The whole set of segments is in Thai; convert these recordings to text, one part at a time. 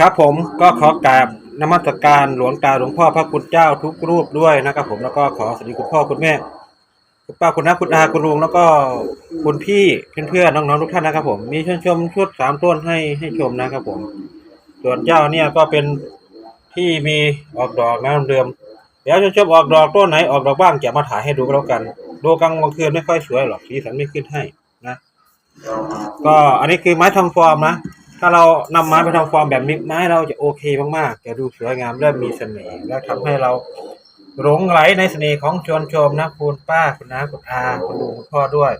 ครับผมก็ขอกราบนมัสการหลวงตาหลวงพ่อพระคุณเจ้าทุกรูปด้วยนะครับ ผมแล้วก็ขอสวัสดีคุณพ่อคุณแม่คุณป้าคุณน้าคุณอาคุณลุงแล้วก็คุณพี่เพื่อนๆน้องๆทุกท่านนะครับ ผมมีชมชมชุดสามต้นให้ให้ชมนะครับ ผม ส่วนเจ้าเนี่ยก็เป็นที่มีออกดอกนะเดิมเดี๋ยวชมชมออกดอกต้นไหนออกดอกบ้างจะมาถ่ายให้ดูแล้วกันดูกลางวันคืนไม่ค่อยสวยหรอกสีสันไม่ขึ้นให้นะ ก็อันนี้คือไม้ทำฟอร์มนะ ถ้าเรานำไม้ไปทำฟอร์มแบบนี้ไม้เราจะโอเคมากๆจะดูสวยงามเริ่มมีเสน่ห์และทำให้เราหลงไหลในเสน่ห์ของชวนชมนะคุณป้าคุณน้าคุณอาคุณลุงคุณพ่อด้วย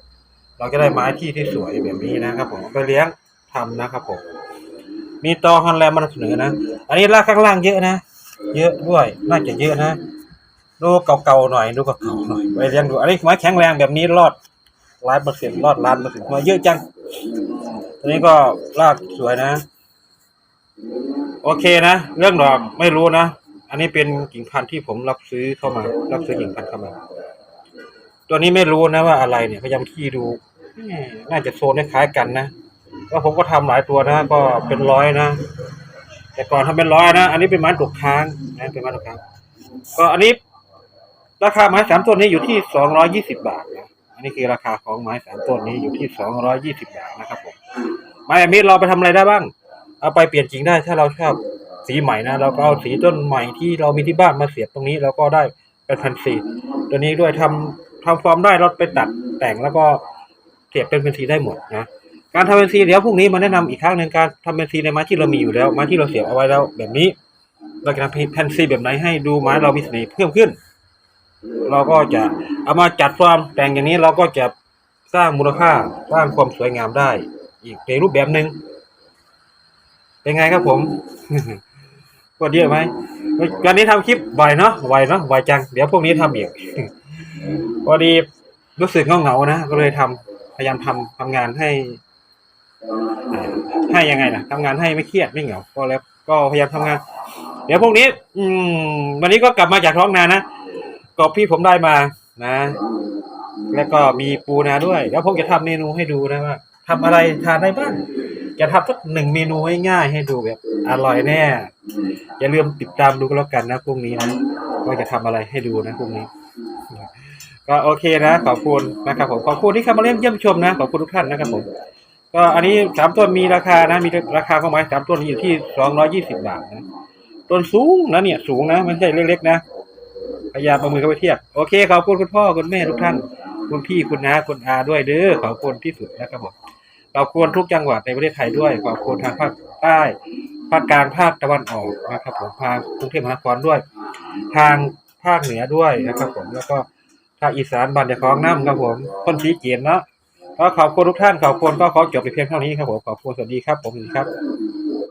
เราจะได้ไม้ที่ที่สวยแบบนี้นะครับผมเอาไปเลี้ยงทำนะครับผม มีตอฮอนแลนด์มาเสนอนะ อันนี้รากข้างล่างเยอะนะ เยอะด้วย น่าจะเยอะนะ ดูเก่าๆหน่อย ดูเก่าๆหน่อย ไปเลี้ยงดู อันนี้ไม้แข็งแรงแบบนี้รอด ร้อยเปอร์เซ็นต์รอดล้านเปอร์เซ็นต์มาเยอะจังตัวนี้ก็รากสวยนะ โอเคนะ เรื่องดอกไม่รู้นะ อันนี้เป็นกิ่งพันธุ์ที่ผมรับซื้อเข้ามา รับซื้อกิ่งพันธุ์เข้ามา ตัวนี้ไม่รู้นะว่าอะไรเนี่ยพยายามขี้ดู น่าจะโซนคล้ายกันนะก็ผมก็ทำหลายตัวนะ ก็เป็นร้อยนะ แต่ก่อนทำเป็นร้อยนะ อันนี้เป็นไม้ตกค้างนะเป็นไม้ตกค้าง ก็อันนี้ราคาไม้สามต้นนี้อยู่ที่สองร้อยี่สิบาท อันนี้คือราคาของไม้สามต้นนี้อยู่ที่สองร้อยี่สิบาทนะครับผมไม้แบบนี้เราไปทำอะไรได้บ้าง เอาไปเปลี่ยนจริงได้ถ้าเราชอบสีใหม่นะเราก็เอาสีต้นใหม่ที่เรามีที่บ้านมาเสียบตรงนี้เราก็ได้เป็นพันสีตัวนี้ด้วยทำทำฟอร์มได้เราไปตัดแต่งแล้วก็เสียบเป็นพันสีได้หมดนะการทำเป็นซีเดี๋ยวพรุ่งนี้มาแนะนำอีกครั้งหนึ่งการทำเป็นซีในไม้ที่เรามีอยู่แล้วไม้ที่เราเสียบเอาไว้แล้วแบบนี้เราจะทำแผ่นซีแบบไหนให้ดูไม้เรามีเสน่ห์เพิ่มขึ้น เราก็จะเอามาจัดฟอร์มแต่งอย่างนี้เราก็จะสร้างมูลค่าสร้างความสวยงามได้ อีกในรูปแบบหนึ่งเป็นไงครับผมกดเยอะไหมวันนี้ทำคลิปบ่อยเนาะไวเนาะไวจัง เดี๋ยวพวกนี้ทำอีกพอดีรู้สึกเหงานะก็เลยทำพยายามทำทำงานให้ ให้ยังไงนะทำงานให้ไม่เครียดไม่เหงาก็แล้วก็พยายามทำงาน เดี๋ยวพวกนี้ อืม วันนี้ก็กลับมาจากท้องนานะ กบพี่ผมได้มานะ แล้วก็มีปูนาด้วย แล้วผมจะทำเมนูให้ดูนะว่าทำอะไรทานได้บ้างจะทำสักหนึ่งเมนูง่ายๆให้ดูแบบอร่อยแน่อย่าลืมติดตามดูก็แล้วกันนะพรุ่งนี้นะว่าจะทำอะไรให้ดูนะพรุ่งนี้ก็โอเคนะ ขอบคุณนะครับผมขอบคุณที่เข้ามาเล่นเยี่ยมชมนะขอบคุณทุกท่านนะครับผมก็อันนี้สามต้นมีราคานะ มีราคาเของไม้สามต้นอยู่ที่สองร้อยี่สิบบาทนะต้นสูงนะเนี่ยสูงนะไม่ใช่เล็กๆนะ พยายามประมือเข้าไปเทียบ โอเค ขอบคุณคุณพ่อคุณแม่ทุกท่าน คุณพี่คุณน้าคุณอาด้วยเด้อขอบคุณที่สุดนะครับผมขอบคุณทุกจังหวัดในประเทศไทยด้วยขอบคุณทางภาคใต้ภาคกลางภาคตะวันออกนะครับผมทางกรุงเทพมหานครด้วย ทางภาคเหนือด้วยนะครับผมแล้วก็ภาคอีสานบันเดคองน้ำครับผมคนชี้เกียนเนาะก็ขอบคุณทุกท่านขอบคุณก็ขอจบไปเพียงเท่านี้ครับผมขอบคุณสวัสดีครับผมสวัสดีครับ